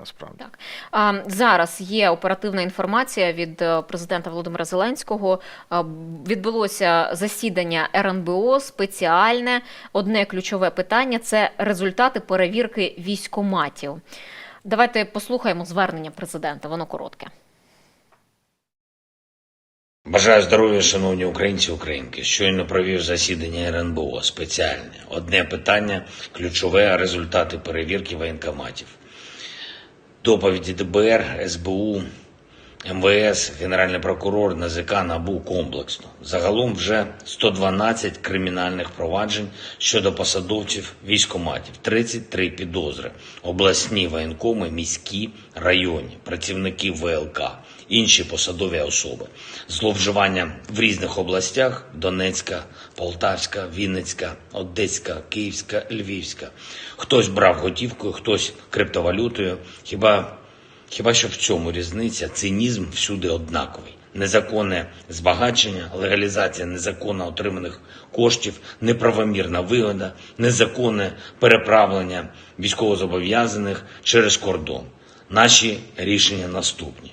насправді. Так а, зараз є оперативна інформація від е, президента Володимира Зеленського. А, Відбулося засідання РНБО спеціальне. Одне ключове питання це результати перевірки військоматів. Давайте послухаємо звернення президента. Воно коротке. Бажаю здоров'я, шановні українці українки. Щойно провів засідання РНБО спеціальне. Одне питання ключове результати перевірки воєнкоматів. Доповіді ДБР, СБУ, МВС, Генеральний прокурор, НАЗК, НАБУ комплексно. Загалом вже 112 кримінальних проваджень щодо посадовців військоматів, 33 підозри, обласні воєнкоми, міські, районні, працівники ВЛК, інші посадові особи. Зловживання в різних областях Донецька, Полтавська, Вінницька, Одеська, Київська, Львівська. Хтось брав готівкою, хтось криптовалютою. Хіба Хіба що в цьому різниця, цинізм всюди однаковий. Незаконне збагачення, легалізація незаконно отриманих коштів, неправомірна вигода, незаконне переправлення військовозобов'язаних через кордон. Наші рішення наступні.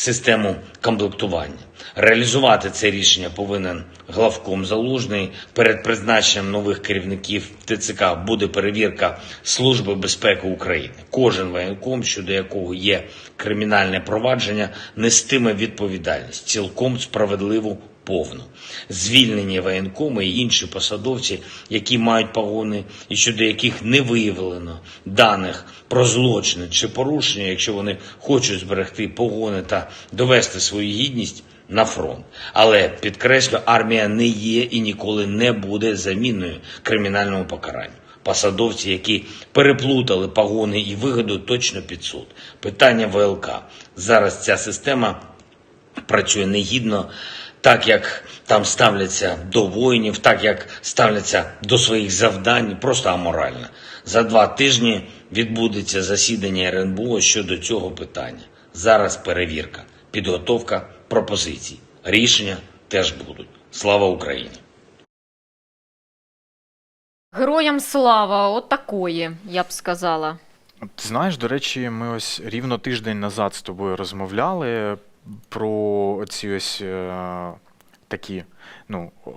систему комплектування. Реалізувати це рішення повинен главком залужний. Перед призначенням нових керівників ТЦК буде перевірка Служби безпеки України. Кожен воєнком, щодо якого є кримінальне провадження, нестиме відповідальність, цілком справедливу повну. Звільнені воєнкоми і інші посадовці, які мають погони і щодо яких не виявлено даних про злочини чи порушення, якщо вони хочуть зберегти погони та довести свою гідність на фронт. Але підкреслю, армія не є і ніколи не буде заміною кримінальному покаранню. Посадовці, які переплутали погони і вигоду, точно під суд. Питання ВЛК. Зараз ця система працює негідно, так як там ставляться до воїнів, так як ставляться до своїх завдань, просто аморально. За два тижні відбудеться засідання РНБО щодо цього питання. Зараз перевірка, підготовка пропозицій. Рішення теж будуть. Слава Україні! Героям слава, отакої, я б сказала. Ти знаєш, до речі, ми ось рівно тиждень назад з тобою розмовляли про оці ось е, такі ну, е,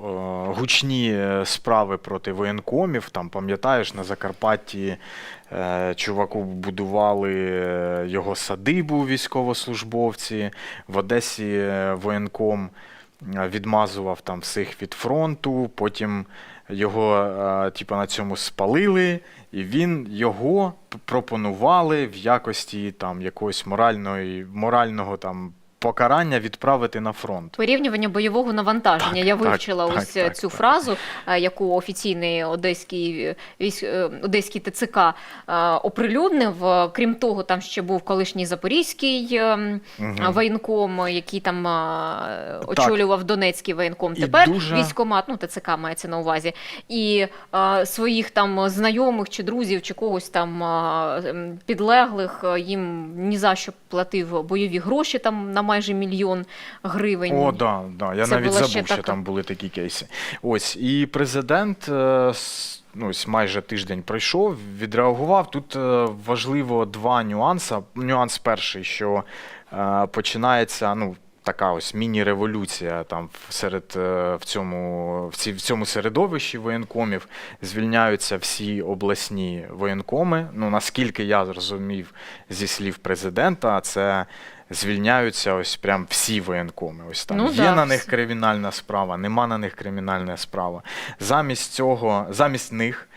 гучні е, справи проти воєнкомів. Там, пам'ятаєш, на Закарпатті чуваку будували його садибу військовослужбовці, в Одесі воєнком відмазував там всіх від фронту, потім його типу, на цьому спалили, і він його пропонували в якості там якогось моральної, морального там покарання відправити на фронт. Порівнювання бойового навантаження. Так, я так, вивчила так, ось е, так, цю так. фразу, е, яку офіційний одеський е, військ... одеський ТЦК оприлюднив. Крім того, там ще був колишній запорізький Мгм. воєнком, який там очолював Донецький воєнком. І Тепер дуже- військомат, ну ТЦК мається на увазі, і своїх там знайомих чи друзів, чи когось там ем, підлеглих їм ні за що платив бойові гроші там на майже мільйон гривень. О, да, да. Я Це навіть забув, що така- там були такі кейси. Ось, і президент е, ну, ось майже тиждень пройшов, відреагував. Тут е, важливо два нюанси. Нюанс перший, що е, починається, ну. Така ось міні-революція там в- серед е, в цьому в, ці, в цьому середовищі воєнкомів звільняються всі обласні воєнкоми. Ну наскільки я зрозумів зі слів президента, це звільняються ось прям всі воєнкоми. Ось там Ну є да, на них всі. кримінальна справа, нема на них кримінальна справа. Замість цього, замість них.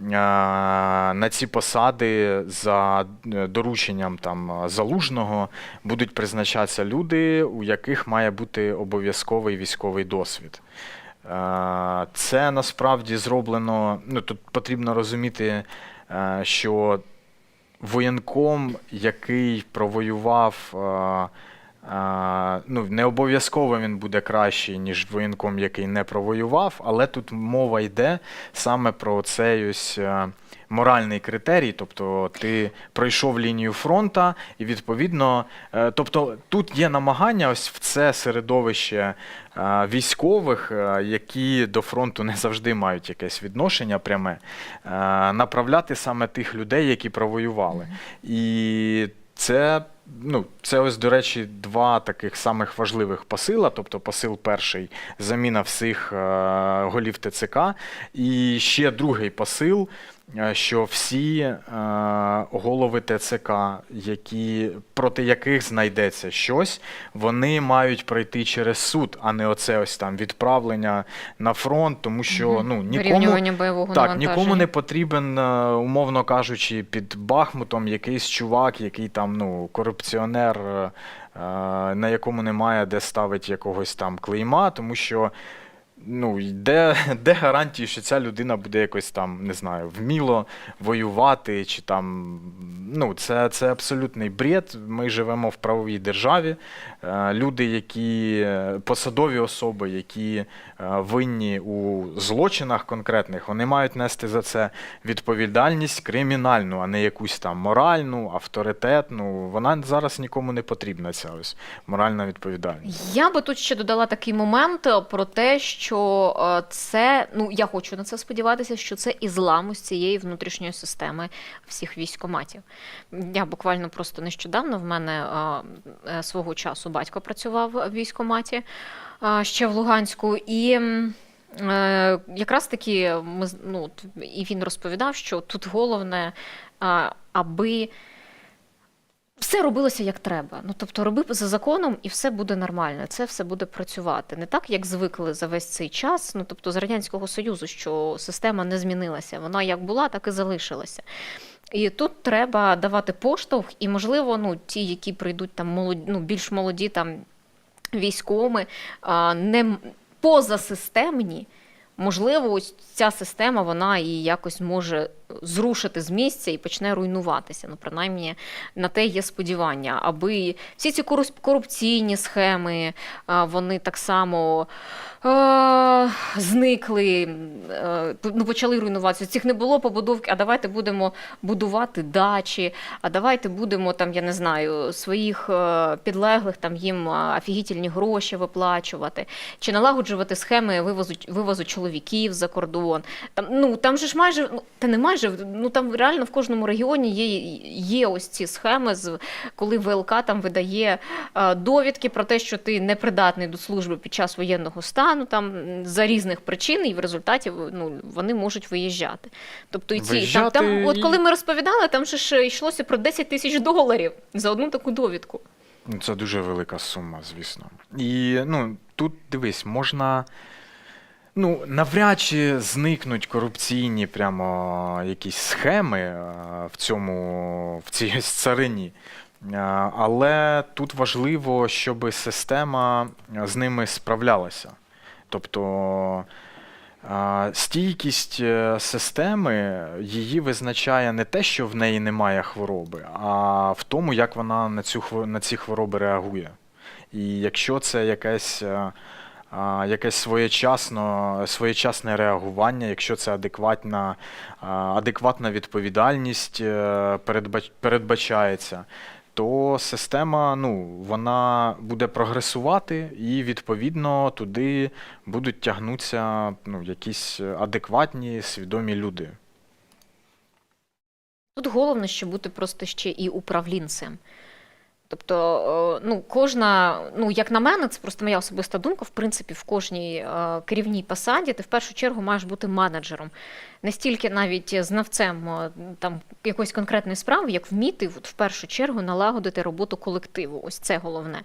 На ці посади за е, дорученням там залужного будуть призначатися люди, у яких має бути обов'язковий військовий досвід. Це насправді зроблено. Ну тут потрібно розуміти, е, що воєнком, який провоював е, А, ну, не обов'язково він буде кращий, ніж воєнком, який не провоював, але тут мова йде саме про цей ось е, моральний критерій. Тобто ти пройшов лінію фронта, і відповідно, е, тобто тут є намагання ось в це середовище е, військових, які до фронту не завжди мають якесь відношення пряме, направляти саме тих людей, які провоювали. І це, ну, це ось, до речі, два таких самих важливих посила. Тобто, посил перший заміна всіх е, голів ТЦК. І ще другий посил, що всі е, голови ТЦК, які, проти яких знайдеться щось, вони мають пройти через суд, а не оце ось там відправлення на фронт, тому що ну, нікому. Так, нікому не потрібен, е, умовно кажучи, під Бахмутом якийсь чувак, який там ну, корупціонер, е, е, на якому немає де ставити якогось там клейма, тому що. Ну, де, де гарантії, що ця людина буде якось там, не знаю, вміло воювати, чи там. Ну, це, це абсолютний бред. Ми живемо в правовій державі. Е, Люди, які е, посадові особи, які е, винні у злочинах конкретних, вони мають нести за це відповідальність кримінальну, а не якусь там моральну, авторитетну. Вона зараз нікому не потрібна, ця ось моральна відповідальність. Я би тут ще додала такий момент про те, що е, це, ну я хочу на це сподіватися, що це і із цієї внутрішньої системи всіх військоматів. Я буквально просто нещодавно в мене е, е, свого часу батько працював в військоматі ще в Луганську, і якраз таки ми ну, і він розповідав, що тут головне, аби все робилося як треба. Ну тобто, роби за законом, і все буде нормально. Це все буде працювати. Не так, як звикли за весь цей час. Ну тобто, з радянського союзу, що система не змінилася. Вона як була, так і залишилася. І тут треба давати поштовх, і можливо, ну ті, які прийдуть там молоді, ну, більш молоді там військовими, не позасистемні. Можливо, ось ця система вона і якось може зрушити з місця і почне руйнуватися. Ну, принаймні, на те є сподівання, аби всі ці корупційні схеми вони так само е, зникли, е, ну, почали руйнуватися. Цих не було побудовки, а давайте будемо будувати дачі, а давайте будемо там, я не знаю, своїх е, підлеглих там їм а, офігітельні гроші виплачувати, чи налагоджувати схеми вивозу, вивозу чоловіків за кордон. Там, ну, там же ж майже, ну, та не майже, ну там реально в кожному регіоні є, є ось ці схеми, з, коли ВЛК там видає е, довідки про те, що ти непридатний до служби під час воєнного стану, там за різних причин, і в результаті ну, вони можуть виїжджати. Тобто і ці Виїжджати там, от коли ми розповідали, там же ж йшлося про 10 тисяч доларів за одну таку довідку. Це дуже велика сума, звісно. І ну, тут дивись, можна. Ну, навряд чи зникнуть корупційні прямо якісь схеми е, в цьому, в цій царині. Е, Але тут важливо, щоб система з ними справлялася. Тобто е, стійкість системи її визначає не те, що в неї немає хвороби, а в тому, як вона на, цю, на ці хвороби реагує. І якщо це якесь, а, якесь своєчасно, своєчасне реагування, якщо це адекватна, адекватна відповідальність е, передбач, передбачається, то система ну, вона буде прогресувати, і відповідно туди будуть тягнутися ну, якісь адекватні, свідомі люди. Тут головне, щоб бути просто ще і управлінцем. Тобто, е, ну, кожна, ну, як на мене, це просто моя особиста думка. В принципі, в кожній е, керівній посаді ти в першу чергу маєш бути менеджером. Не стільки навіть знавцем е, там, якоїсь конкретної справи, як вміти от, в першу чергу налагодити роботу колективу. Ось це головне.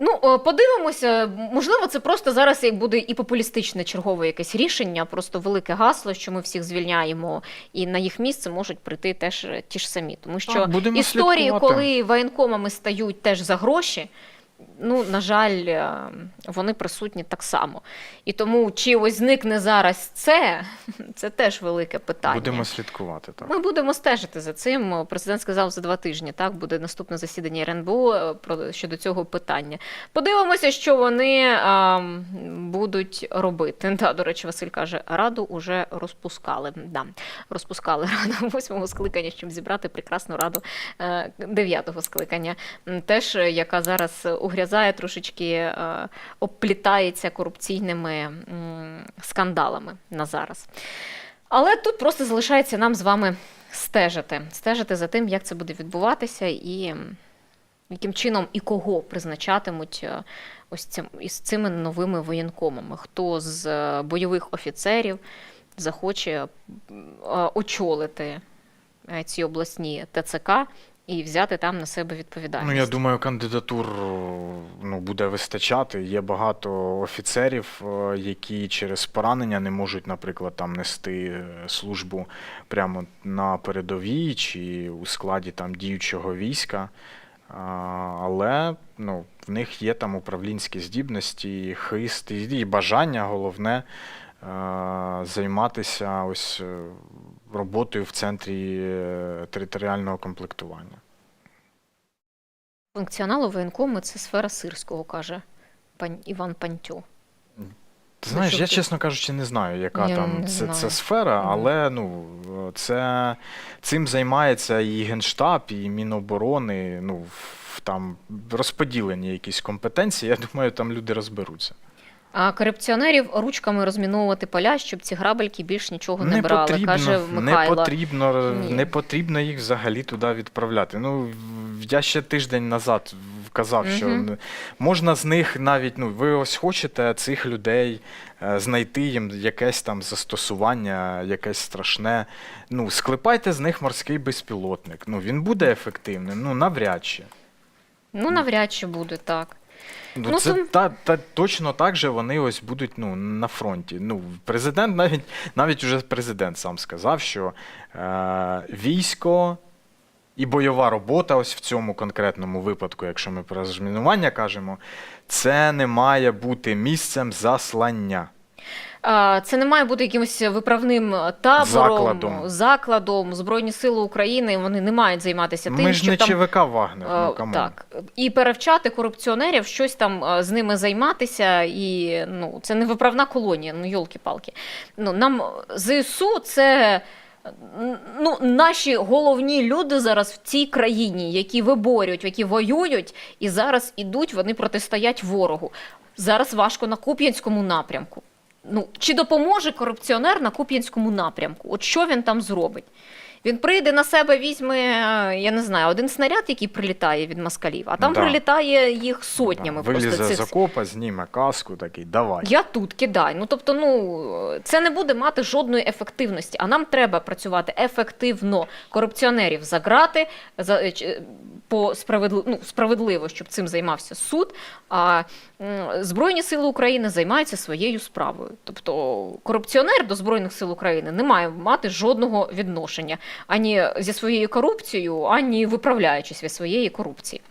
Ну, е, подивимося, можливо, це просто зараз як буде і популістичне чергове якесь рішення, просто велике гасло, що ми всіх звільняємо, і на їх місце можуть прийти теж е, ті ж самі. Тому що так, історії, слідкувати. коли воєнкомами стають теж за гроші, ну, на жаль, е, вони присутні так само. І тому, чи ось зникне зараз це, це теж велике питання. Будемо слідкувати. Так. Ми будемо стежити за цим. Президент сказав за два тижні. Так буде наступне засідання РНБО е, щодо цього питання. Подивимося, що вони а, будуть робити. Да, до речі, Василь каже, раду вже розпускали. Да, розпускали раду восьмого скликання, щоб зібрати прекрасну раду е, дев'ятого скликання. Теж е, яка зараз угрязає трошечки, е, обплітається корупційними скандалами на зараз. Але тут просто залишається нам з вами стежити, стежити за тим, як це буде відбуватися, і яким чином і кого призначатимуть е, ось цим із цими новими воєнкомами. Хто з е, бойових офіцерів захоче очолити ці обласні ТЦК і взяти там на себе відповідальність. Ну, я думаю, кандидатур ну, буде вистачати. Є багато офіцерів, е, які через поранення не можуть, наприклад, там нести службу прямо на передовій чи у складі там діючого війська. Але ну, в них є там управлінські здібності, хист і і бажання, головне, е, займатися ось е, роботою в центрі е, територіального комплектування. Функціоналу воєнкому це сфера сирського, каже пан Іван Пантю. Знаєш, я, чесно кажучи, не знаю, яка Я там це, знаю. це сфера, але ну, це, цим займається і Генштаб, і Міноборони. Ну, там розподілені якісь компетенції. Я думаю, там люди розберуться. А корупціонерів ручками розміновувати поля, щоб ці грабельки більш нічого не, Не брали, потрібно, каже не потрібно, Ні. не потрібно їх взагалі туди відправляти. Ну, я ще тиждень назад казав, що н- можна з них навіть, ну, ви ось хочете цих людей е, знайти їм якесь там застосування, якесь страшне. Ну, склепайте з них морський безпілотник. Ну, він буде ефективним, ну навряд чи. Ну, навряд чи буде так. Ну, Ну, це то- та, та, точно так же вони ось будуть ну, на фронті. Ну, президент навіть, навіть уже президент сам сказав, що е, військо і бойова робота, ось в цьому конкретному випадку, якщо ми про розмінування кажемо, це не має бути місцем заслання. Це не має бути якимось виправним табором, Закладом. закладом. Збройні сили України вони не мають займатися тим, Ми ж щоб не там ЧВК Вагнер. Е, Ну, камон. Так, і перевчати корупціонерів, щось там е, з ними займатися, і ну це не виправна колонія, ну йолки-палки. Ну нам е, ЗСУ це. Ну, наші головні люди зараз в цій країні, які виборюють, які воюють, і зараз ідуть, вони протистоять ворогу. Зараз важко на Куп'янському напрямку. Ну, чи допоможе корупціонер на Куп'янському напрямку? От що він там зробить? Він прийде на себе, візьме, е, я не знаю, один снаряд, який прилітає від москалів, а там Да. прилітає їх сотнями. Да, Вилізе цих... окопа, зніме каску, такий, давай. Я тут кидай. Ну тобто, ну це не буде мати жодної ефективності. А нам треба працювати ефективно. Корупціонерів заграти за е, ч- по справедливо, ну, справедливо, щоб цим займався суд. А Збройні сили України займаються своєю справою. Тобто корупціонер до Збройних сил України не має мати жодного відношення ані зі своєю корупцією, ані виправляючись від своєї корупції.